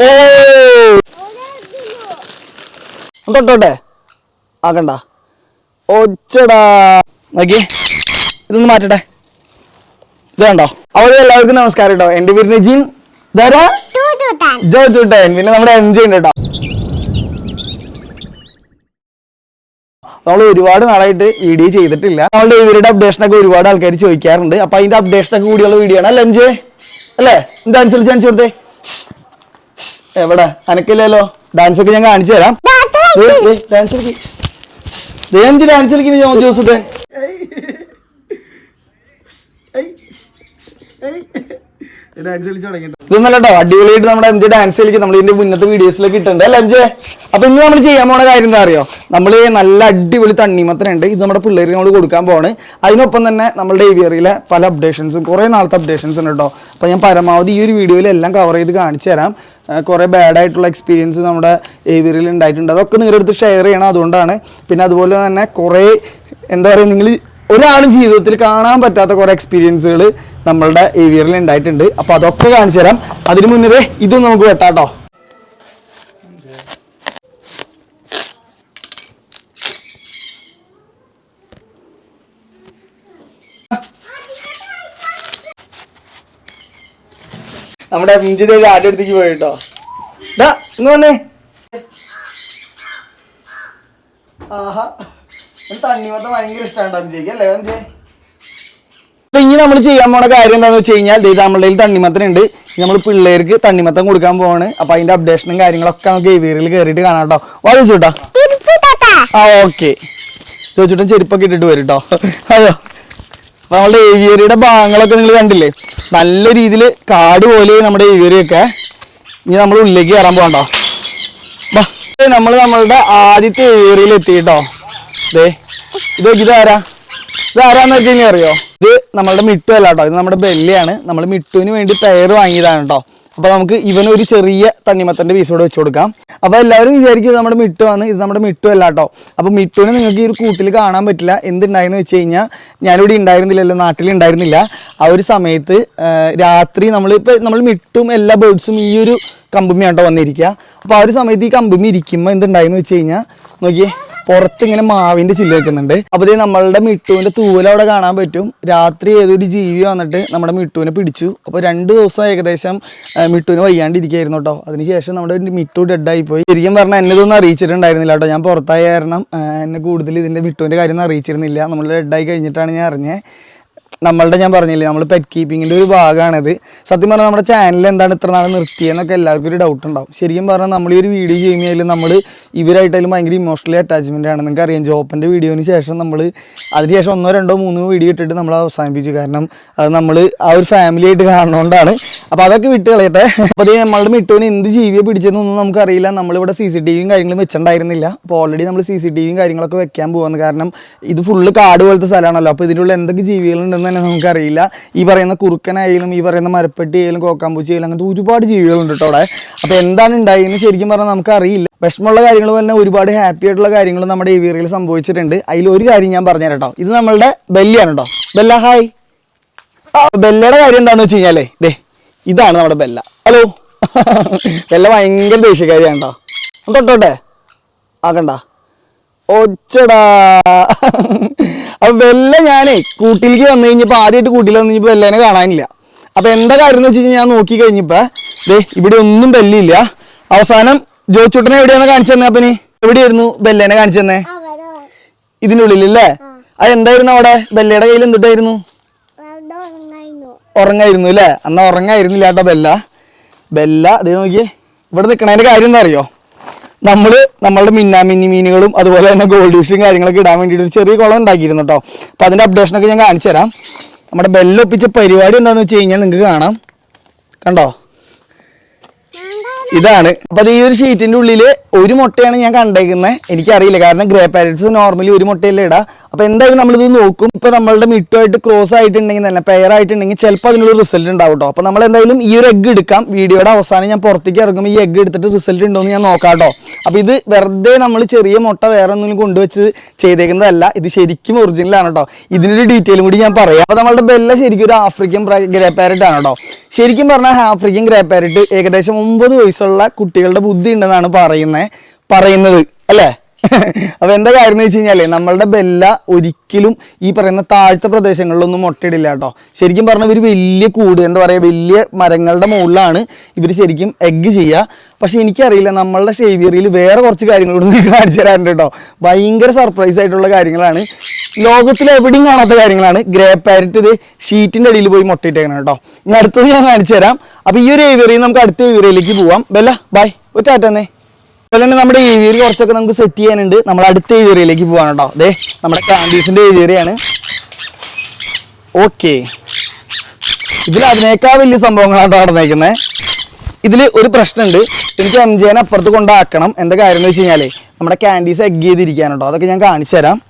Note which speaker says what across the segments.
Speaker 1: ഓ! തൊട്ടോട്ടെ. ആക്കണ്ട ഒച്ചടാ. നോക്കി. ഇതൊന്ന് മാറ്റട്ടെ. ഇത് കണ്ടോ? അവിടെ എല്ലാവർക്കും നമസ്കാരം കേട്ടോ എന്റെ പേര് ധാരാ ജോ ചൂട്ടൻ പിന്നെ നമ്മുടെ എൻജി ഉണ്ട് കേട്ടോ നമ്മൾ ഒരുപാട് നാളായിട്ട് വീഡിയോ ചെയ്തിട്ടില്ല. നമ്മളുടെ ഇവരുടെ അപ്ഡേഷൻ ഒക്കെ ഒരുപാട് ആൾക്കാർ ചോദിക്കാറുണ്ട്. അപ്പൊ അതിന്റെ അപ്ഡേഷൻ ഒക്കെ കൂടിയുള്ള വീഡിയോ ആണ്. അല്ലേ അല്ലേ? എന്താ അനുസരിച്ച് കാണിച്ചു കൊടുത്തേ? എവിടെ അനക്കില്ലല്ലോ ഡാൻസ് ഒക്കെ ഞാൻ കാണിച്ചു തരാം ഡാൻസ് കളിക്ക് ദേ എം ജി ഡാൻസ് കളിക്കുന്നു ജോ ജോസുട്ടേ ഇതൊന്നല്ല കേട്ടോ അടിപൊളിയായിട്ട് നമ്മുടെ എം ജെ ഡാൻസ് കളിക്കും നമ്മൾ ഇതിന്റെ മുന്നത്തെ വീഡിയോസിലൊക്കെ ഇട്ടുണ്ട് അല്ല എം ജെ അപ്പൊ ഇന്ന് നമ്മൾ ചെയ്യാൻ പോണ കാര്യം എന്താ അറിയോ? നമ്മൾ നല്ല അടിപൊളി തണ്ണിമത്തനുണ്ട്. ഇത് നമ്മുടെ പിള്ളേർക്ക് നമ്മൾ കൊടുക്കാൻ പോവാണ്. അതിനൊപ്പം തന്നെ നമ്മുടെ ഏവിയറിയിലെ പല അപ്ഡേഷൻസും കുറേ നാളത്തെ അപ്ഡേഷൻസ് ഉണ്ട് കേട്ടോ അപ്പൊ ഞാൻ പരമാവധി ഈ ഒരു വീഡിയോയിൽ എല്ലാം കവർ ചെയ്ത് കാണിച്ചു തരാം. കുറെ കുറേ ബാഡ് ആയിട്ടുള്ള എക്സ്പീരിയൻസ് നമ്മുടെ ഏവിയറിൽ ഉണ്ടായിട്ടുണ്ട്. അതൊക്കെ നിങ്ങളുടെ അടുത്ത് ഷെയർ ചെയ്യണം അതുകൊണ്ടാണ്. പിന്നെ അതുപോലെ തന്നെ കുറേ എന്താ പറയുക നിങ്ങൾ ഒരാളും ജീവിതത്തിൽ കാണാൻ പറ്റാത്ത കുറേ എക്സ്പീരിയൻസുകൾ നമ്മളുടെ ഏവിയറിൽ ഉണ്ടായിട്ടുണ്ട് അപ്പോൾ അതൊക്കെ കാണിച്ചു തരാം. അതിന് മുന്നേ ഇതും നമുക്ക് വെട്ടാട്ടോ. നമ്മുടെ മിഞ്ചിന്റെ ആദ്യ അടുത്തേക്ക് പോയിട്ടോ. ഇന്ന് വന്നേ. ആഹാ. ഇനി നമ്മൾ ചെയ്യാൻ പോണ കാര്യം എന്താന്ന് വെച്ച് കഴിഞ്ഞാൽ ഇത് നമ്മളുടെ കയ്യിൽ തണ്ണിമത്തൻ ഉണ്ട്. നമ്മൾ പിള്ളേർക്ക് തണ്ണിമത്തം കൊടുക്കാൻ പോവാണ്. അപ്പൊ അതിന്റെ അപ്ഡേഷനും കാര്യങ്ങളൊക്കെ നമുക്ക് ഏവിയറിൽ കയറിയിട്ട് കാണാം കേട്ടോ വാ ചോദിച്ചോട്ടാ ആ ഓക്കെ ചോദിച്ചിട്ടും ചെരുപ്പൊക്കെ ഇട്ടിട്ട് വരും കേട്ടോ അപ്പൊ നമ്മളുടെ ഏവിയറിയുടെ ഭാഗങ്ങളൊക്കെ നിങ്ങൾ കണ്ടില്ലേ? നല്ല രീതിയിൽ കാട് പോലെ നമ്മുടെ ഏവിയറിയൊക്കെ ഇനി നമ്മൾ ഉള്ളിലേക്ക് കയറാൻ പോകണ്ടോ നമ്മൾ നമ്മളുടെ ആദ്യത്തെ ഏവിയറിയിൽ എത്തി എത്തിയിട്ടോ. ദേ ഇത് ഇതാരാ ഇതാരാന്ന് വെച്ച് കഴിഞ്ഞാൽ അറിയോ? ഇത് നമ്മളുടെ മിട്ടു അല്ല കേട്ടോ ഇത് നമ്മുടെ ബെല്ലിയാണ്. നമ്മൾ മിട്ടുവിന് വേണ്ടി ടയർ വാങ്ങിയതാണ് കേട്ടോ അപ്പൊ നമുക്ക് ഇവനൊരു ചെറിയ തണ്ണിമത്തന്റെ പീസ് കൂടെ വെച്ച് കൊടുക്കാം. അപ്പൊ എല്ലാവരും വിചാരിക്കും നമ്മുടെ മിട്ടു ആണ്. ഇത് നമ്മുടെ മിട്ടു അല്ല കേട്ടോ അപ്പൊ മിട്ടുവിനെ നിങ്ങൾക്ക് ഈ ഒരു കൂട്ടിൽ കാണാൻ പറ്റില്ല. എന്തുണ്ടായെന്ന് വെച്ച് കഴിഞ്ഞാൽ ഞാനിവിടെ ഉണ്ടായിരുന്നില്ലല്ലോ. നാട്ടിൽ ഉണ്ടായിരുന്നില്ല. ആ ഒരു സമയത്ത് രാത്രി നമ്മൾ ഇപ്പൊ നമ്മൾ മിട്ടും എല്ലാ ബേർഡ്സും ഈ ഒരു കമ്പുമിയാണ് കേട്ടോ വന്നിരിക്കുക അപ്പോൾ ആ ഒരു സമയത്ത് ഈ കമ്പുമി ഇരിക്കുമ്പോൾ എന്തുണ്ടായെന്ന് വെച്ച് കഴിഞ്ഞാൽ നോക്കിയേ. പുറത്ത് ഇങ്ങനെ മാവിന്റെ ചില്ല വെക്കുന്നുണ്ട്. അപ്പോൾ ഇത് നമ്മളുടെ മിട്ടുവിന്റെ തൂവൽ അവിടെ കാണാൻ പറ്റും. രാത്രി ഏതൊരു ജീവി വന്നിട്ട് നമ്മുടെ മിട്ടുവിനെ പിടിച്ചു. അപ്പോൾ രണ്ട് ദിവസം ഏകദേശം മിട്ടുവിന് വയ്യാണ്ടിരിക്കുകയായിരുന്നു കേട്ടോ. അതിനുശേഷം നമ്മുടെ മിട്ടു ഡെഡായി പോയി ശരിക്കും പറഞ്ഞാൽ എന്നെ ഇതൊന്നും അറിയിച്ചിട്ടുണ്ടായിരുന്നില്ല കേട്ടോ. ഞാൻ പുറത്തായ കാരണം എന്നെ കൂടുതൽ ഇതിന്റെ മിട്ടുവിന്റെ കാര്യം ഒന്നും അറിയിച്ചിരുന്നില്ല. നമ്മൾ ഡെഡായി കഴിഞ്ഞിട്ടാണ് ഞാൻ അറിഞ്ഞത് നമ്മളുടെ ഞാൻ പറഞ്ഞില്ലേ നമ്മൾ പെറ്റ് കീപ്പിങ്ങിന്റെ ഒരു ഭാഗമാണിത് സത്യം പറഞ്ഞാൽ നമ്മുടെ ചാനൽ എന്താണ് ഇത്ര നാൾ നിർത്തിയെന്നൊക്കെ എല്ലാവർക്കും ഒരു ഡൗട്ട് ഉണ്ടാവും. ശരിക്കും പറഞ്ഞാൽ നമ്മൾ ഈ ഒരു വീഡിയോ ചെയ്യുന്നതിൽ നമ്മൾ ഇവരായിട്ടായാലും ഭയങ്കര ഇമോഷണലി അറ്റാച്ച്മെന്റ് ആണ്. നിങ്ങൾക്ക് അറിയാം ജോപ്പന്റെ വീഡിയോന് ശേഷം നമ്മൾ അതിനുശേഷം ഒന്നോ രണ്ടോ മൂന്നോ വീഡിയോ ഇട്ടിട്ട് നമ്മൾ അവസാനിപ്പിച്ചു. കാരണം അത് നമ്മൾ ആ ഒരു ഫാമിലി ആയിട്ട് കാണുന്നതുകൊണ്ടാണ് അപ്പോൾ അതൊക്കെ വിട്ട് കളയട്ടെ. അപ്പോൾ അത് നമ്മളുടെ മിട്ടുവിന് എന്ത് ജീവിയെ പിടിച്ചതെന്നൊന്നും നമുക്കറിയില്ല. നമ്മളിവിടെ സി സി ടി വിയും കാര്യങ്ങളും വെച്ചിട്ടുണ്ടായിരുന്നില്ല. അപ്പോൾ ഓൾറെഡി നമ്മൾ സി സി ടി വിയും കാര്യങ്ങളൊക്കെ വെക്കാൻ പോകുന്നത് കാരണം ഇത് ഫുള്ള് കാട് പോലത്തെ സ്ഥലമാണല്ലോ. അപ്പോൾ ഇതിനുള്ള എന്തൊക്കെ ജീവികളുണ്ടെന്ന് തന്നെ നമുക്കറിയില്ല. ഈ പറയുന്ന കുറുക്കനായാലും ഈ പറയുന്ന മരപ്പെട്ടി ആയാലും കോക്കാമ്പൂച്ചി ആയാലും അങ്ങനത്തെ ഒരുപാട് ജീവികളുണ്ട് കേട്ടോ അവിടെ. അപ്പോൾ എന്താണ് ഉണ്ടായെന്ന് ശരിക്കും പറഞ്ഞാൽ നമുക്കറിയില്ല. വിഷമമുള്ള കാര്യങ്ങൾ തന്നെ ഒരുപാട് ഹാപ്പി ആയിട്ടുള്ള കാര്യങ്ങൾ നമ്മുടെ ഏവിയറിയിൽ സംഭവിച്ചിട്ടുണ്ട്. അതിൽ ഒരു കാര്യം ഞാൻ പറഞ്ഞു തരട്ടോ ഇത് നമ്മളുടെ ബെല്ലിയാണ് കേട്ടോ. ബെല്ല ഹായ് ബെല്ലയുടെ കാര്യം എന്താണെന്ന് വെച്ച് കഴിഞ്ഞാലേ ദേ ഇതാണ് നമ്മുടെ ബെല്ല. ഹലോ ബെല്ല ഭയങ്കര ദേഷ്യക്കാരിയാണ് കേട്ടോ. തൊട്ടോട്ടെ. ആക്കണ്ട ഒച്ചടാ. അപ്പൊ വെല്ല ഞാനേ കൂട്ടിലേക്ക് വന്നു കഴിഞ്ഞപ്പോ ആദ്യമായിട്ട് കൂട്ടിൽ വന്നു കഴിഞ്ഞപ്പോ വെല്ലേനെ കാണാനില്ല. അപ്പൊ എന്താ കാര്യം എന്ന് വെച്ച് കഴിഞ്ഞാൽ ഞാൻ നോക്കി കഴിഞ്ഞപ്പോ ദേ ഇവിടെ ഒന്നും ബെല്ലില്ല. അവസാനം ജോച്ചൂട്ടനെ എവിടെയാണ് കാണിച്ചു തന്നെ അപ്പന്? എവിടെയായിരുന്നു ബെല്ലേനെ കാണിച്ചു തന്നെ? ഇതിന്റെ ഉള്ളിലല്ലേ? അതെന്തായിരുന്നു അവിടെ? ബെല്ലയുടെ കയ്യിൽ എന്തിട്ടായിരുന്നു ഉറങ്ങായിരുന്നു. അല്ലേ? അന്ന് ഉറങ്ങായിരുന്നില്ല കേട്ടോ ബെല്ല. ബെല്ല അതേ നോക്കിയേ. ഇവിടെ നിൽക്കണതിന്റെ കാര്യം എന്താ അറിയോ? നമ്മൾ നമ്മളുടെ മിന്നാമിന്നി മീനുകളും അതുപോലെ തന്നെ ഗോൾഡ് ഫിഷും കാര്യങ്ങളൊക്കെ ഇടാൻ വേണ്ടിയിട്ട് ഒരു ചെറിയ കുളം ഉണ്ടാക്കിയിരുന്നു കേട്ടോ അപ്പോൾ അതിന്റെ അപ്ഡേഷനൊക്കെ ഞാൻ കാണിച്ചു തരാം. നമ്മുടെ ബെല്ലൊപ്പിച്ച പരിപാടി എന്താണെന്ന് വെച്ച് കഴിഞ്ഞാൽ നിങ്ങൾക്ക് കാണാം. കണ്ടോ? ഇതാണ്. അപ്പൊ ഈ ഒരു ഷീറ്റിന്റെ ഉള്ളിൽ ഒരു മുട്ടയാണ് ഞാൻ കണ്ടേക്കുന്നത് എനിക്കറിയില്ല. കാരണം ഗ്രേ പാരറ്റ്സ് നോർമലി ഒരു മുട്ടയല്ലേ ഇടാ. അപ്പോൾ എന്തായാലും നമ്മളിത് നോക്കും. ഇപ്പോൾ നമ്മളുടെ മിട്ടുമായിട്ട് ക്രോസ് ആയിട്ടുണ്ടെങ്കിൽ തന്നെ പെയർ ആയിട്ടുണ്ടെങ്കിൽ ചിലപ്പോൾ അതിനൊരു റിസൾട്ട് ഉണ്ടാവും കേട്ടോ അപ്പോൾ നമ്മൾ എന്തായാലും ഈ ഒരു എഗ്ഗ് എടുക്കാം. വീഡിയോയുടെ അവസാനം ഞാൻ പുറത്തേക്ക് ഇറങ്ങുമ്പോൾ ഈ എഗ്ഗ് എടുത്തിട്ട് റിസൾട്ട് ഉണ്ടോ എന്ന് ഞാൻ നോക്കാം കേട്ടോ അപ്പോൾ ഇത് വെറുതെ നമ്മൾ ചെറിയ മുട്ട വേറെ ഒന്നും കൊണ്ടുവച്ച് ചെയ്തേക്കുന്നതല്ല. ഇത് ശരിക്കും ഒറിജിനലാണ് കേട്ടോ ഇതിനൊരു ഡീറ്റെയിലും കൂടി ഞാൻ പറയാം. അപ്പോൾ നമ്മളുടെ ബെല്ല ശരിക്കും ഒരു ആഫ്രിക്കൻ ഗ്രേ പാരറ്റ് ആണ് കേട്ടോ ശരിക്കും പറഞ്ഞാൽ ആഫ്രിക്കൻ ഗ്രേ പാരറ്റ് ഏകദേശം ഒമ്പത് വയസ്സുള്ള കുട്ടികളുടെ ബുദ്ധി ഉണ്ടെന്നാണ് പറയുന്നത് പറയുന്നത് അല്ലേ? അപ്പൊ എന്താ കാര്യം എന്ന് വെച്ച് കഴിഞ്ഞാൽ നമ്മളുടെ ബെല്ല ഒരിക്കലും ഈ പറയുന്ന താഴ്ത്ത പ്രദേശങ്ങളിലൊന്നും മുട്ടയിടില്ല കേട്ടോ. ശരിക്കും പറഞ്ഞാൽ ഇവർ വലിയ കൂട് എന്താ പറയുക വലിയ മരങ്ങളുടെ മുകളിലാണ് ഇവർ ശരിക്കും എഗ്ഗ് ചെയ്യുക പക്ഷെ എനിക്കറിയില്ല നമ്മളുടെ ഷേവിയറിയിൽ വേറെ കുറച്ച് കാര്യങ്ങൾ കൂടി നിങ്ങൾക്ക് കാണിച്ചു തരാറുണ്ട് കേട്ടോ. ഭയങ്കര സർപ്രൈസ് ആയിട്ടുള്ള കാര്യങ്ങളാണ്. ലോകത്തിൽ എവിടെയും കാണാത്ത കാര്യങ്ങളാണ്. ഗ്രേ പാരറ്റ് ഇത് ഷീറ്റിന്റെ അടിയിൽ പോയി മുട്ടയിട്ടേക്കണം കേട്ടോ. ഇനി അടുത്തത് ഞാൻ കാണിച്ചു തരാം. അപ്പൊ ഈ ഒരു ഏവിയറിയിൽ നമുക്ക് അടുത്ത ഏവിയറിയിലേക്ക് പോവാം. ബെല്ല ബൈ ഒറ്റ ടാറ്റന്നേ അതുപോലെ തന്നെ നമ്മുടെ ഏവിയറി കുറച്ചൊക്കെ നമുക്ക് സെറ്റ് ചെയ്യാനുണ്ട്. നമ്മൾ അടുത്ത ഏവിയറിയിലേക്ക് പോവാണ് കേട്ടോ അതെ നമ്മുടെ കാൻഡീസിന്റെ ഏവിയറിയാണ്. ഓക്കെ. ഇതിൽ അതിനേക്കാൾ വലിയ സംഭവങ്ങളാണ് നടന്നേക്കുന്നത് ഇതിൽ ഒരു പ്രശ്നമുണ്ട് എനിക്ക് എം ജെനെ അപ്പുറത്ത് കൊണ്ടാക്കണം. എന്താ കാര്യം എന്ന് വെച്ച് കഴിഞ്ഞാൽ നമ്മുടെ ക്യാൻഡീസ് എഗ് ചെയ്തിരിക്കാൻ കേട്ടോ അതൊക്കെ ഞാൻ കാണിച്ചു തരാം.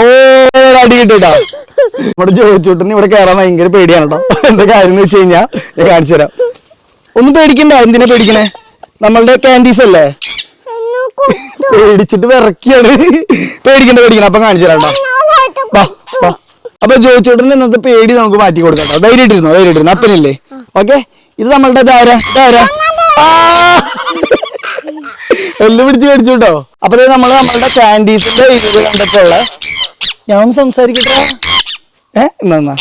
Speaker 1: ഓ അടി കിട്ടിട്ടോ നമ്മുടെ ഇവിടെ കയറാൻ ഭയങ്കര പേടിയാണ് കേട്ടോ എന്താ കാര്യം എന്ന് വെച്ച് കഴിഞ്ഞാൽ ഞാൻ കാണിച്ചു തരാം. ഒന്നും പേടിക്കണ്ട. എന്തിനാ പേടിക്കണേ? നമ്മളുടെ കാൻഡീസ് അല്ലേ? പേടിച്ചിട്ട് വിറക്കിയാണ്. പേടിക്കണ്ട പേടിക്കണ്ട. അപ്പൊ കാണിച്ചു തരാം അപ്പൊ ജോയിച്ചോട്ടിന് ഇന്നത്തെ പേടി നമുക്ക് മാറ്റി കൊടുക്കാം കേട്ടോ. ധൈര്യം ധൈര്യമായിട്ടിരുന്നു? അപ്പനില്ലേ? ഓക്കെ? ഇത് നമ്മളുടെ ധാര ധാര എല്ലാം പിടിച്ച് മേടിച്ചു കേട്ടോ. അപ്പൊ നമ്മൾ നമ്മൾ നമ്മളുടെ കാൻഡീസിന്റെ ഇത് കണ്ടിട്ടുള്ള ഞാൻ സംസാരിക്കട്ടെ? ഏ? എന്നാ.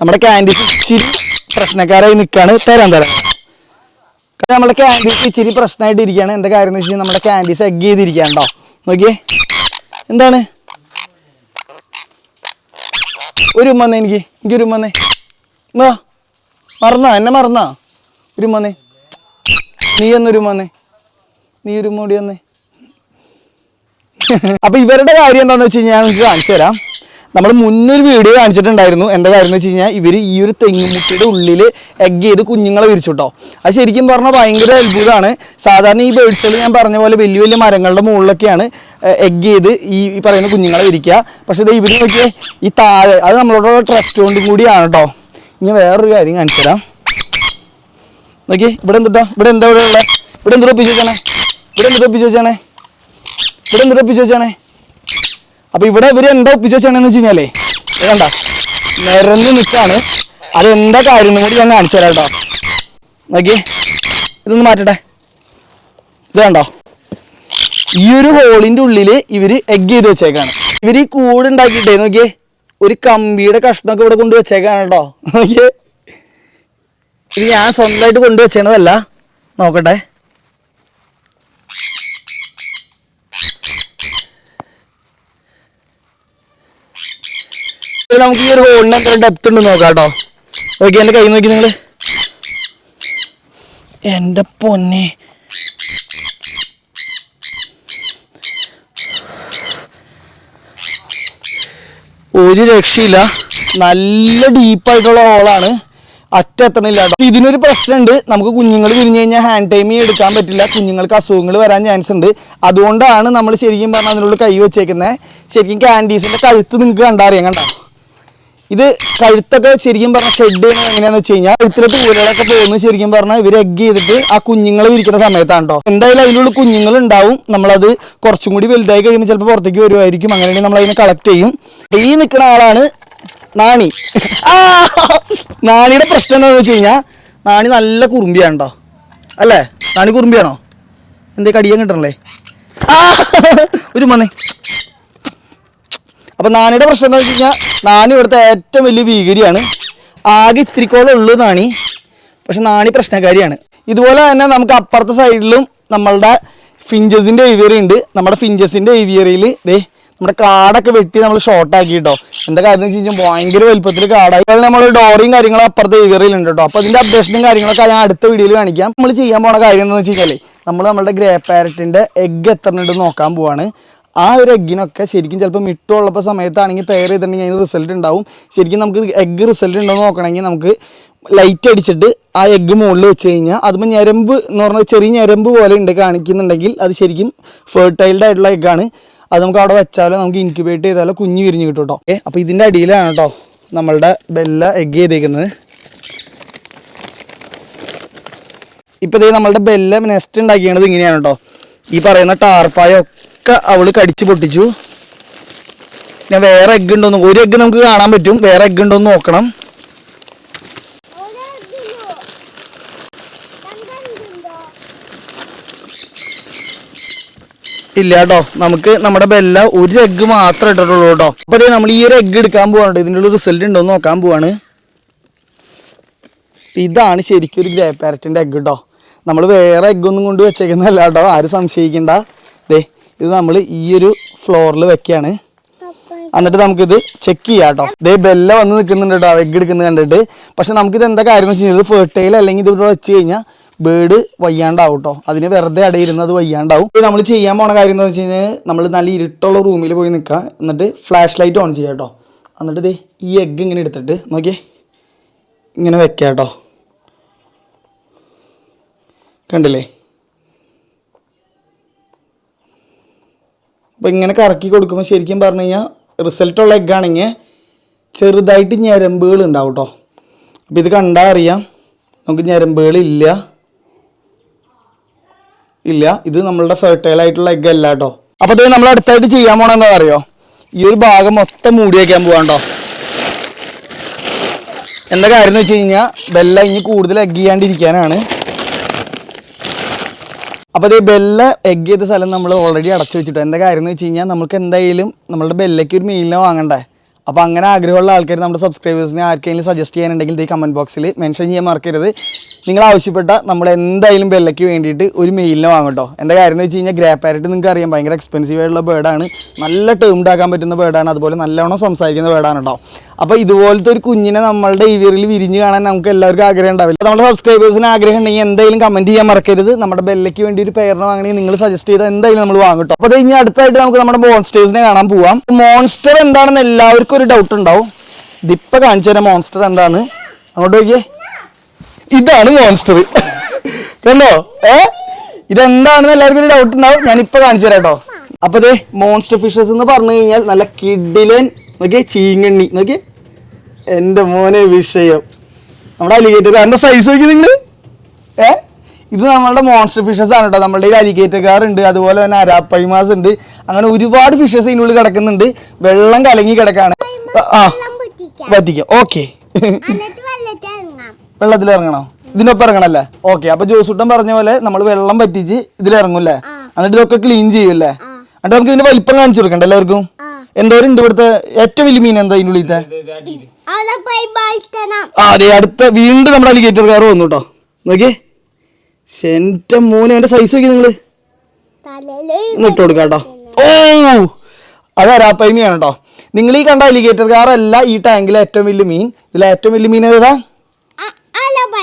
Speaker 1: നമ്മുടെ ക്യാൻഡീസ് ഇച്ചിരി പ്രശ്നക്കാരായി നിൽക്കാണ് തരാൻ തരാം. നമ്മുടെ ക്യാൻഡീസ് ഇച്ചിരി പ്രശ്നമായിട്ട് ഇരിക്കുകയാണ്. എന്താ കാര്യം എന്ന് വെച്ച് കഴിഞ്ഞാൽ നമ്മുടെ ക്യാൻഡീസ് എഗ് ചെയ്തിരിക്കുകയാണ്ടോ നോക്കിയേ. എന്താണ്? ഒരു ഉമ്മന്നേ എനിക്ക്. എനിക്ക് ഒരു ഉമ്മന്നേ എന്നാ മറന്നാ? എന്നെ മറന്നാ? ഒരു ഉമ്മന്നേ നീ എന്നൊരു ഉമ്മന്നേ നീ ഒരു മോടി വന്നേ. അപ്പൊ ഇവരുടെ കാര്യം എന്താണെന്ന് വെച്ച് കഴിഞ്ഞാൽ ഞാൻ കാണിച്ചു തരാം. നമ്മൾ മുന്നൊരു വീഡിയോ കാണിച്ചിട്ടുണ്ടായിരുന്നു. എന്താ കാര്യം എന്ന് വെച്ച് കഴിഞ്ഞാൽ ഇവർ ഈ ഒരു തെങ്ങുമുട്ടിയുടെ ഉള്ളിൽ എഗ് ചെയ്ത് കുഞ്ഞുങ്ങളെ വിരിച്ചു കേട്ടോ അത് ശരിക്കും പറഞ്ഞാൽ ഭയങ്കര അത്ഭുതമാണ്. സാധാരണ ഈ ബേഡ്സിൽ ഞാൻ പറഞ്ഞ പോലെ വലിയ വലിയ മരങ്ങളുടെ മുകളിലൊക്കെയാണ് എഗ് ചെയ്ത് ഈ പറയുന്ന കുഞ്ഞുങ്ങളെ വിരിക്കുക. പക്ഷേ ഇത് ഇവർ നോക്കിയേ ഈ താഴെ അത് നമ്മളോട് ട്രസ്റ്റ് കൊണ്ടും കൂടിയാണ് കേട്ടോ ഇനി വേറൊരു കാര്യം കാണിച്ചു തരാം. നോക്കി ഇവിടെ എന്തുട്ടോ? ഇവിടെ എന്താ ഇവിടെ ഉള്ളത് ഇവിടെ എന്ത് ഒപ്പിച്ചു വെച്ചാണേ ഇവിടെ എന്ത് ഒപ്പിച്ചു വെച്ചാണേ ഇവിടെ എന്ത് ഒപ്പിച്ചു വെച്ചാണേ അപ്പൊ ഇവിടെ ഇവർ എന്താ ഒപ്പിച്ച് വെച്ചാണെന്ന് വെച്ച് കഴിഞ്ഞാലേ കണ്ട നിരന്ന് നിൽക്കാണ് അത് എന്താ കാര്യം നിങ്ങൾ ഞാൻ കാണിച്ചു തരാം കേട്ടോ. നോക്കിയേ ഇതൊന്ന് മാറ്റട്ടെ. ഇത് കണ്ടോ? ഈ ഒരു ഹോളിന്റെ ഉള്ളിൽ ഇവർ എഗ് ചെയ്ത് വെച്ചേക്കാണ്. ഇവർ ഈ കൂട് ഉണ്ടാക്കിയിട്ടേ നോക്കിയേ ഒരു കമ്പിയുടെ കഷ്ണമൊക്കെ ഇവിടെ കൊണ്ട് വെച്ചേക്കാണ് കേട്ടോ. നോക്കിയേ. ഇത് ഞാൻ സ്വന്തമായിട്ട് കൊണ്ടുവച്ചേണതല്ല നോക്കട്ടെ. നമുക്ക് ഒരു ഹോളിന് എന്താ ഡെപ്ത് ഉണ്ട് നോക്കാം എന്റെ കൈ നോക്കി നിങ്ങൾ എന്റെ പൊന്നെ. ഒരു രക്ഷയില്ല. നല്ല ഡീപ്പായിട്ടുള്ള ഹോളാണ് അറ്റെത്തണില്ല എത്തണില്ല ഇതിനൊരു പ്രശ്നമുണ്ട്. നമുക്ക് കുഞ്ഞുങ്ങൾ വിരിഞ്ഞു കഴിഞ്ഞാൽ ഹാൻഡ് ടൈമിങ് എടുക്കാൻ പറ്റില്ല. കുഞ്ഞുങ്ങൾക്ക് അസുഖങ്ങൾ വരാൻ ചാൻസ് ഉണ്ട്. അതുകൊണ്ടാണ് നമ്മൾ ശരിക്കും പറഞ്ഞാൽ അതിനുള്ള കൈ വെച്ചേക്കുന്നത് ശരിക്കും ക്യാൻഡീസിന്റെ കഴുത്ത് നിങ്ങൾക്ക് കണ്ടറിയാം കണ്ടോ? ഇത് കഴുത്തൊക്കെ ശരിക്കും പറഞ്ഞാൽ ഷെഡ് ചെയ്യുന്നത് എങ്ങനെയാന്ന് വെച്ച് കഴിഞ്ഞാൽ കഴുത്തിലെ തൂവലുകളൊക്കെ പോകുന്നത് ശരിക്കും പറഞ്ഞാൽ ഇവർ എഗ് ചെയ്തിട്ട് ആ കുഞ്ഞുങ്ങൾ വിരിക്കുന്ന സമയത്താണ് കേട്ടോ എന്തായാലും അതിലുള്ള കുഞ്ഞുങ്ങൾ ഉണ്ടാവും. നമ്മളത് കുറച്ചും കൂടി വലുതായി കഴിയുമ്പോൾ ചിലപ്പോൾ പുറത്തേക്ക് വരുമായിരിക്കും അങ്ങനെയാണെങ്കിൽ നമ്മൾ അതിനെ കളക്ട് ചെയ്യും. ഈ നിൽക്കുന്ന ആളാണ് നാണി. ആ! നാണിയുടെ പ്രശ്നം എന്താണെന്ന് വെച്ച് കഴിഞ്ഞാൽ നാണി നല്ല കുറുമ്പിയാണ് കേട്ടോ അല്ലേ? നാണി കുറുമ്പിയാണോ? എന്തേ കടിയാൻ കിട്ടണല്ലേ? ഒരു മന്നെ അപ്പൊ നാണിയുടെ പ്രശ്നം എന്താ വെച്ച് കഴിഞ്ഞാൽ നാണി ഇവിടുത്തെ ഏറ്റവും വലിയ ഭീകരിയാണ്. ആകെ ഇത്തിരിക്കോളം ഉള്ളു നാണി. പക്ഷെ നാണി പ്രശ്നക്കാരിയാണ്. ഇതുപോലെ തന്നെ നമുക്ക് അപ്പുറത്തെ സൈഡിലും നമ്മളുടെ ഫിഞ്ചസിന്റെ ഏവിയറി ഉണ്ട്. നമ്മുടെ ഫിഞ്ചസിന്റെ ഏവിയറിയിൽ ദേ നമ്മുടെ കാടൊക്കെ വെട്ടി നമ്മൾ ഷോർട്ട് ആക്കി കേട്ടോ എന്താ കാര്യം വെച്ച് കഴിഞ്ഞാൽ ഭയങ്കര വലുപ്പത്തിൽ കാടായി. അതുപോലെ നമ്മൾ ഡോറിയും കാര്യങ്ങളും അപ്പുറത്തെ ഏവിയറിയിലുണ്ട് കേട്ടോ. അപ്പൊ അതിന്റെ അപ്ഡേഷനും കാര്യങ്ങളൊക്കെ ഞാൻ അടുത്ത വീഡിയോയിൽ കാണിക്കാം. നമ്മൾ ചെയ്യാൻ പോണ കാര്യം എന്താണെന്ന് വെച്ച് കഴിഞ്ഞാൽ നമ്മൾ നമ്മുടെ ഗ്രേ പാരറ്റിന്റെ എഗ് എത്ര ഉണ്ടെന്ന് നോക്കാൻ പോവാണ്. ആ ഒരു എഗ്ഗിനൊക്കെ ശരിക്കും ചിലപ്പോൾ മിട്ടുള്ളപ്പോൾ സമയത്താണെങ്കിൽ പെയർ ചെയ്തിട്ടുണ്ടെങ്കിൽ അതിന് റിസൾട്ട് ഉണ്ടാവും. ശരിക്കും നമുക്ക് എഗ്ഗ് റിസൾട്ട് ഉണ്ടോ നോക്കണമെങ്കിൽ നമുക്ക് ലൈറ്റ് അടിച്ചിട്ട് ആ എഗ്ഗ് മുകളിൽ വെച്ച് കഴിഞ്ഞാൽ അതുമ്പോൾ ഞരമ്പ് എന്ന് പറഞ്ഞാൽ ചെറിയ ഞരമ്പ് പോലെ ഉണ്ട് കാണിക്കുന്നുണ്ടെങ്കിൽ അത് ശരിക്കും ഫെർട്ടൈൽഡ് ആയിട്ടുള്ള എഗ്ഗാണ് അത് നമുക്ക് അവിടെ വെച്ചാലോ നമുക്ക് ഇൻക്യുബേറ്റ് ചെയ്താലോ കുഞ്ഞ് വിരിഞ്ഞ് കിട്ടും കേട്ടോ ഓക്കെ അപ്പോൾ ഇതിന്റെ അടിയിലാണ് കേട്ടോ നമ്മളുടെ ബെല്ല എഗ്ഗ് ചെയ്തേക്കുന്നത്. ഇപ്പോൾ ഇതേ നമ്മളുടെ ബെല്ല നെസ്റ്റ് ഉണ്ടാക്കിയത് ഇങ്ങനെയാണ് കേട്ടോ ഈ പറയുന്ന ടാർപ്പായൊക്കെ അവൾ കടിച്ചു പൊട്ടിച്ചു. പിന്നെ വേറെ എഗ് ഉണ്ടോന്ന് ഒരു എഗ് നമുക്ക് കാണാൻ പറ്റും. വേറെ എഗ് ഉണ്ടോന്ന് നോക്കണം. ഇല്ല കേട്ടോ നമുക്ക് നമ്മുടെ ബെല്ല ഒരു എഗ്ഗ് മാത്രമേ ഇട്ടിട്ടുള്ളൂ കേട്ടോ അപ്പൊ അതേ നമ്മൾ ഈ ഒരു എഗ്ഗ് എടുക്കാൻ പോവാണ് ഇതിന്റെ ഉള്ള റിസൾട്ട് ഉണ്ടോ എന്ന് നോക്കാൻ പോവാണ്. ഇതാണ് ശരിക്കും ഒരു ഗ്രേ പാരറ്റിന്റെ എഗ്ഗ് കേട്ടോ നമ്മൾ വേറെ എഗ് ഒന്നും കൊണ്ട് വെച്ചേക്കുന്നല്ല കേട്ടോ ആരും സംശയിക്കണ്ട. ദേ ഇത് നമ്മൾ ഈ ഒരു ഫ്ലോറിൽ വെക്കുകയാണ് എന്നിട്ട് നമുക്കിത് ചെക്ക് ചെയ്യാം കേട്ടോ ഇതേ ബെല്ല വന്ന് നിൽക്കുന്നുണ്ട് കേട്ടോ എഗ് എടുക്കുന്നത് കണ്ടിട്ട്. പക്ഷെ നമുക്കിത് എന്താ കാര്യം എന്ന് വെച്ച് കഴിഞ്ഞാൽ ഫെർട്ടൈൽ അല്ലെങ്കിൽ ഇതിവിടെ വെച്ച് കഴിഞ്ഞാൽ ബേഡ് വയ്യാണ്ടാവും കേട്ടോ അതിന് വെറുതെ അടയിരുന്നത് വയ്യാണ്ടാവും. ഇത് നമ്മൾ ചെയ്യാൻ പോണ കാര്യം എന്ന് വെച്ച് കഴിഞ്ഞാൽ നമ്മൾ നല്ല ഇരുട്ടുള്ള റൂമിൽ പോയി നിൽക്കുക എന്നിട്ട് ഫ്ലാഷ് ലൈറ്റ് ഓൺ ചെയ്യാം കേട്ടോ എന്നിട്ട് ഇതേ ഈ എഗ്ഗ് ഇങ്ങനെ എടുത്തിട്ട് നോക്കിയേ. ഇങ്ങനെ വെക്കാം കേട്ടോ കണ്ടില്ലേ? അപ്പം ഇങ്ങനെ കറക്കി കൊടുക്കുമ്പോൾ ശരിക്കും പറഞ്ഞു കഴിഞ്ഞാൽ റിസൾട്ടുള്ള എഗ്ഗാണെങ്കിൽ ചെറുതായിട്ട് ഞരമ്പുകൾ ഉണ്ടാവും കേട്ടോ അപ്പോൾ ഇത് കണ്ടാൽ അറിയാം. നമുക്ക് ഞരമ്പുകൾ ഇല്ല. ഇല്ല. ഇത് നമ്മളുടെ ഫെർട്ടൈൽ ആയിട്ടുള്ള എഗ്ഗ് അല്ല കേട്ടോ അപ്പോൾ ഇത് നമ്മൾ അടുത്തായിട്ട് ചെയ്യാൻ പോണ എന്താ അറിയോ? ഈ ഒരു ഭാഗം മൊത്തം മൂടി വയ്ക്കാൻ പോകാണ്ടോ എന്താ കാര്യം എന്ന് വെച്ച് കഴിഞ്ഞാൽ ബെല്ല ഇനി കൂടുതൽ എഗ്ഗ് ചെയ്യാണ്ടിരിക്കാനാണ്. അപ്പോൾ ഇത് ബെല്ല എഗ് ചെയ്ത സ്ഥലം നമ്മൾ ഓൾറെഡി അടച്ചു വെച്ചിട്ടു. എന്താ കാര്യം എന്ന് വെച്ച് കഴിഞ്ഞാൽ നമുക്ക് എന്തായാലും നമ്മളുടെ ബെല്ലയ്ക്ക് ഒരു മീലിനെ വാങ്ങണ്ടേ? അപ്പോൾ അങ്ങനെ ആഗ്രഹമുള്ള ആൾക്കാർ നമ്മുടെ സബ്സ്ക്രൈബേഴ്സിനെ ആർക്കെങ്കിലും സജസ്റ്റ് ചെയ്യാനുണ്ടെങ്കിൽ ഈ കമന്റ് ബോക്സിൽ മെൻഷൻ ചെയ്യാൻ മറക്കരുത്. നിങ്ങൾ ആവശ്യപ്പെട്ട നമ്മൾ എന്തായാലും ബെല്ലയ്ക്ക് വേണ്ടിയിട്ട് ഒരു മെയിലിനെ വാങ്ങട്ടോ എന്താ കാര്യം എന്ന് വെച്ച് കഴിഞ്ഞാൽ ഗ്രേ പാരറ്റ് നിങ്ങൾക്ക് അറിയാം ഭയങ്കര എക്സ്പെൻസീവ് ആയിട്ടുള്ള ബേഡാണ് നല്ല ടേം ഉണ്ടാക്കാൻ പറ്റുന്ന ബേഡാണ് അതുപോലെ നല്ലവണ്ണം സംസാരിക്കുന്ന ബേഡാണ് കേട്ടോ. അപ്പോൾ ഇതുപോലത്തെ ഒരു കുഞ്ഞിനെ നമ്മളുടെ ഇവരിൽ വിരിഞ്ഞ് കാണാൻ നമുക്ക് എല്ലാവർക്കും ആഗ്രഹം ഉണ്ടാവില്ല. നമ്മുടെ സബ്സ്ക്രൈബേഴ്സിന് ആഗ്രഹം ഉണ്ടെങ്കിൽ എന്തായാലും കമന്റ് ചെയ്യാൻ മറക്കരുത്. നമ്മുടെ ബെല്ലയ്ക്ക് വേണ്ടി ഒരു പേരിനെ വാങ്ങണമെങ്കിൽ നിങ്ങൾ സജസ്റ്റ് ചെയ്താൽ എന്തായാലും നമ്മൾ വാങ്ങട്ടോ അപ്പോൾ ഇനി അടുത്തായിട്ട് നമുക്ക് നമ്മുടെ മോൺസ്റ്റേഴ്സിനെ കാണാൻ പോവാം. മോൺസ്റ്റർ എന്താണെന്ന് എല്ലാവർക്കും ഒരു ഡൗട്ട് ഉണ്ടാവും. ഇതിപ്പോൾ കാണിച്ചു തരാം മോൺസ്റ്റർ എന്താണ് അങ്ങോട്ട് നോക്കിയേ. ഇതാണ് മോൺസ്റ്റർ കണ്ടോ? ഏ? ഇതെന്താണെന്ന് എല്ലാവർക്കും ഒരു ഡൗട്ട് ഉണ്ടാവും. ഞാൻ ഇപ്പൊ കാണിച്ചു തരാം കേട്ടോ. അപ്പൊ ദേ മോൺസ്റ്റർ ഫിഷസ് എന്ന് പറഞ്ഞു കഴിഞ്ഞാൽ നല്ല കിഡിലൻ നോക്കിയേ ചീങ്ങണ്ണി. നോക്കിയേ എന്റെ മോനെ വിഷയം. നമ്മുടെ അലിഗേറ്റർ എന്റെ സൈസ് നോക്കി നിങ്ങൾ. ഏ? ഇത് നമ്മളുടെ മോൺസ്റ്റർ ഫിഷസ് ആണ് കേട്ടോ. നമ്മുടെ ഈ ഉണ്ട്. അതുപോലെ തന്നെ അരാപ്പൈമാസ് ഉണ്ട്. അങ്ങനെ ഒരുപാട് ഫിഷസ് ഇതിനുള്ളിൽ കിടക്കുന്നുണ്ട്. വെള്ളം കലങ്ങി കിടക്കാണ്. ആ പറ്റിക്കാം ഓക്കെ.
Speaker 2: വെള്ളത്തിൽ ഇറങ്ങാം
Speaker 1: വെള്ളത്തിൽ ഇറങ്ങണോ? ഇതിനൊപ്പം ഇറങ്ങണല്ലേ? ഓക്കെ അപ്പൊ ജോസൂട്ടൻ പറഞ്ഞ പോലെ നമ്മൾ വെള്ളം പറ്റിച്ച് ഇതിൽ ഇറങ്ങൂല്ലേ? എന്നിട്ട് ഇതൊക്കെ ക്ലീൻ ചെയ്യൂല്ലേ? എന്നിട്ട് നമുക്ക് ഇതിന്റെ വലിപ്പം കാണിച്ചു കൊടുക്കണ്ട എല്ലാവർക്കും. എന്തോരം ഉണ്ട് ഇവിടുത്തെ ഏറ്റവും വലിയ മീൻ എന്താ ഇതിന്റെ ഉള്ളിലത്തെ? ആ അതെ അടുത്ത വീണ്ടും നമ്മുടെ അലിഗേറ്റർ കാർ വന്നു കേട്ടോ നോക്കിയേ. എന്റെ മോനെ എന്റെ സൈസ് നോക്കി നിങ്ങൾ. ഇട്ട് കൊടുക്കാം കേട്ടോ ഓ അത് അരാപ്പൈമിയാണ് കേട്ടോ നിങ്ങൾ ഈ കണ്ട അലിഗേറ്റർ കാറല്ല ഈ ടാങ്കിലെ ഏറ്റവും വലിയ മീൻ. ഇതിലെ ഏറ്റവും വലിയ മീൻ ഏതാ?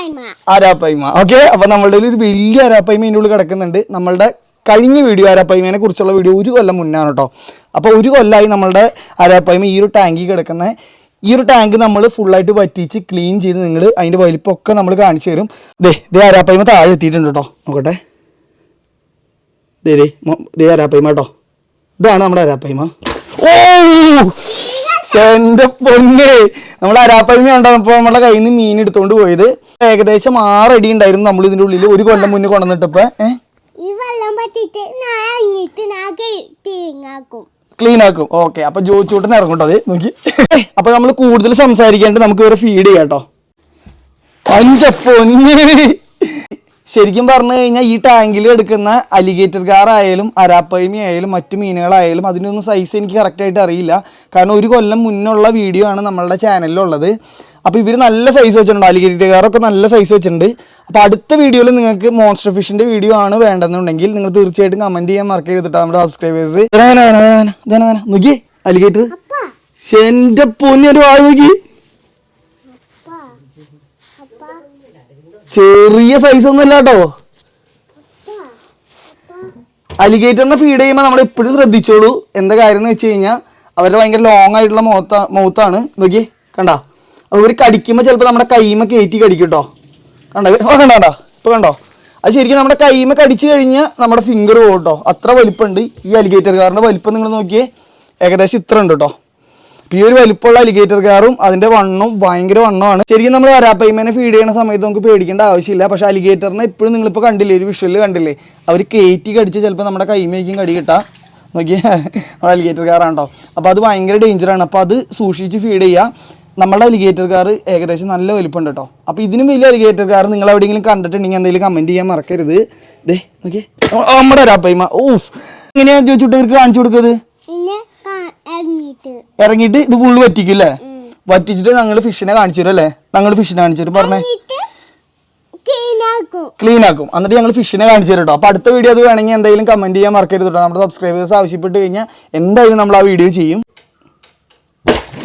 Speaker 2: അല പൈമ
Speaker 1: ആരാപ്പൈമ ഓക്കെ അപ്പൊ നമ്മളുടെ ഒരു വലിയ അരാപ്പൈമ ഇതിന്റെ ഉള്ളിൽ കിടക്കുന്നുണ്ട്. നമ്മളുടെ കഴിഞ്ഞ വീഡിയോ അരാപ്പൈമേനെ കുറിച്ചുള്ള വീഡിയോ ഒരു കൊല്ലം മുന്നാണ് കേട്ടോ. അപ്പോൾ ഒരു കൊല്ലമായി നമ്മളുടെ അരാപ്പൈമ ഈ ഒരു ടാങ്കിൽ കിടക്കുന്ന. ഈ ഒരു ടാങ്ക് നമ്മൾ ഫുള്ളായിട്ട് പറ്റിച്ച് ക്ലീൻ ചെയ്ത് നിങ്ങൾ അതിന്റെ വലിപ്പമൊക്കെ നമ്മൾ കാണിച്ചു തരും. ദേ ദേ അരാപ്പൈമ താഴെ എത്തിയിട്ടുണ്ട് കേട്ടോ. നോക്കട്ടെ. ദേ ദേ ദേ ആരാപ്പൈമ കേട്ടോ. ഇതാണ് നമ്മുടെ അരാപ്പൈമ ഓ! എന്റെ പൊന്നെ. നമ്മുടെ അരാപ്പൈമ കണ്ടപ്പോ നമ്മുടെ കയ്യിൽ നിന്ന് മീൻ എടുത്തുകൊണ്ട് പോയത്. ഏകദേശം ആറടി ഉണ്ടായിരുന്നു നമ്മൾ ഇതിന്റെ ഉള്ളിൽ ഒരു കൊല്ലം മുന്നേ കൊണ്ടുവന്നിട്ടപ്പോ. ക്ലീൻ ആക്കും. ഓക്കെ അപ്പൊ ജോച്ചൂട്ടൻ ഇറങ്ങട്ടോ അത് നോക്കി. അപ്പൊ നമ്മൾ കൂടുതൽ സംസാരിക്കാണ്ട് നമുക്ക് ഇവരെ ഫീഡ് ചെയ്യാം കേട്ടോ. അഞ്ച ശരിക്കും പറഞ്ഞു കഴിഞ്ഞാൽ ഈ ടാങ്കിൽ എടുക്കുന്ന അലിഗേറ്റർ കാറായാലും അരാപ്പൈമി ആയാലും മറ്റു മീനുകളായാലും അതിനൊന്നും സൈസ് എനിക്ക് കറക്റ്റായിട്ട് അറിയില്ല. കാരണം ഒരു കൊല്ലം മുന്നുള്ള വീഡിയോ ആണ് നമ്മളുടെ ചാനലിലുള്ളത് അപ്പോൾ ഇവർ നല്ല സൈസ് വെച്ചിട്ടുണ്ട്. അലിഗേറ്റർ കാറൊക്കെ നല്ല സൈസ് വെച്ചിട്ടുണ്ട്. അപ്പോൾ അടുത്ത വീഡിയോയിൽ നിങ്ങൾക്ക് മോൺസ്റ്റർ ഫിഷിന്റെ വീഡിയോ ആണ് വേണ്ടെന്നുണ്ടെങ്കിൽ നിങ്ങൾ തീർച്ചയായിട്ടും കമന്റ് ചെയ്യാൻ മറക്കരുത് കേട്ടോ നമ്മുടെ സബ്സ്ക്രൈബേഴ്സ് നോക്കി അലിഗേറ്റർ എന്റെ പൊന്നൊരു വായ നോക്കി. ചെറിയ സൈസ് ഒന്നും ഇല്ല കേട്ടോ. അലിഗേറ്ററിനെ ഫീഡ് ചെയ്യുമ്പോൾ നമ്മൾ എപ്പോഴും ശ്രദ്ധിച്ചോളൂ. എന്താ കാര്യം എന്ന് വെച്ച് കഴിഞ്ഞാൽ അവരുടെ ഭയങ്കര ലോങ് ആയിട്ടുള്ള മൗത്ത മൗത്താണ് നോക്കി കണ്ട? അവർ കടിക്കുമ്പോൾ ചിലപ്പോൾ നമ്മുടെ കൈമ കയറ്റി കടിക്കും കേട്ടോ കണ്ടോ? കണ്ടോ കണ്ടോ? ഇപ്പൊ കണ്ടോ? അത് ശരിക്കും നമ്മുടെ കൈമ കടിച്ചു കഴിഞ്ഞാൽ നമ്മുടെ ഫിംഗർ പോകും കേട്ടോ അത്ര വലിപ്പമുണ്ട് ഈ അലിഗേറ്റർ കാറിന്റെ വലിപ്പം നിങ്ങൾ നോക്കിയേ. ഏകദേശം ഇത്ര ഉണ്ട് കേട്ടോ ഈ ഒരു വലിപ്പമുള്ള അലിഗേറ്റർ കാറും അതിന്റെ വണ്ണവും ഭയങ്കര വണ്ണമാണ് ശരിക്കും നമ്മൾ വരാപ്പയ്മേനെ ഫീഡ് ചെയ്യുന്ന സമയത്ത് നമുക്ക് പേടിക്കേണ്ട ആവശ്യമില്ല. പക്ഷെ അലിഗേറ്ററിനെ ഇപ്പോഴും നിങ്ങളിപ്പോൾ കണ്ടില്ലേ ഒരു വിഷ്വലിൽ കണ്ടില്ലേ? അവർ കയറ്റി കടിച്ച് ചിലപ്പോൾ നമ്മുടെ കൈമേക്കും കടി കിട്ടാം. നോക്കിയാൽ അലിഗേറ്റർ കാറാണ് കേട്ടോ അപ്പോൾ അത് ഭയങ്കര ഡേഞ്ചറാണ് അപ്പോൾ അത് സൂക്ഷിച്ച് ഫീഡ് ചെയ്യുക നമ്മുടെ അലിഗേറ്റർ കാർ ഏകദേശം നല്ല വലിപ്പമുണ്ട് കേട്ടോ. അപ്പോൾ ഇതിനും വലിയ അലിഗേറ്റർ കാർ നിങ്ങൾ എവിടെയെങ്കിലും കണ്ടിട്ടുണ്ടെങ്കിൽ എന്തെങ്കിലും കമന്റ് ചെയ്യാൻ മറക്കരുത്. ദേ നോക്കിയേ. നമ്മുടെ രാപ്പയ്മ ഓ എങ്ങനെയാ ചോദിച്ചിട്ട് ഇവർക്ക് കാണിച്ചു കൊടുക്കുന്നത്
Speaker 2: പിന്നെ കാ- ഇറങ്ങിയിട്ട്.
Speaker 1: ഇത് ഫുള്ള് വറ്റിക്കും അല്ലേ? വറ്റിച്ചിട്ട് ഞങ്ങൾ ഫിഷിനെ കാണിച്ചു തരും അല്ലേ? ഞങ്ങൾ ഫിഷിനെ കാണിച്ചു തരും. പറഞ്ഞേ. ക്ലീൻ ആക്കും. എന്നിട്ട് ഞങ്ങൾ ഫിഷിനെ കാണിച്ചു തരും കേട്ടോ. അപ്പോൾ അടുത്ത വീഡിയോ അത് വേണമെങ്കിൽ എന്തെങ്കിലും കമന്റ് ചെയ്യാൻ മറക്കരുത് കേട്ടോ. നമ്മുടെ സബ്സ്ക്രൈബേഴ്സ് ആവശ്യപ്പെട്ട് കഴിഞ്ഞാൽ എന്തായാലും നമ്മൾ ആ വീഡിയോ ചെയ്യും.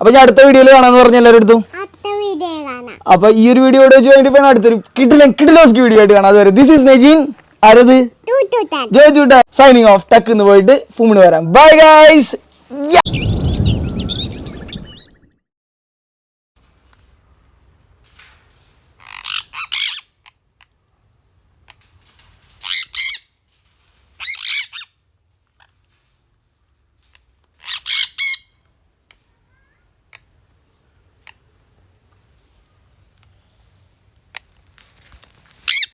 Speaker 1: അപ്പൊ ഞാൻ അടുത്ത വീഡിയോയിൽ കാണാന്ന് പറഞ്ഞ എല്ലാവരും എടുത്തു. അപ്പൊ ഈ ഒരു വീഡിയോ വെച്ച് ചെയ്യണം അടുത്തൊരു കിട്ടില്ല കിട്ടിലോസ്കി വീഡിയോ ആയിട്ട് കാണാം. അതുവരെ ദിസ് ഇസ് നെജീൻ ആരത്?
Speaker 2: തൂത്തുട്ടാൻ
Speaker 1: ജോ ജൂട്ട സൈനിങ് ഓഫ് ടക്ക് എന്ന് പോയിട്ട് ഫുമിന് വരാം. Bye guys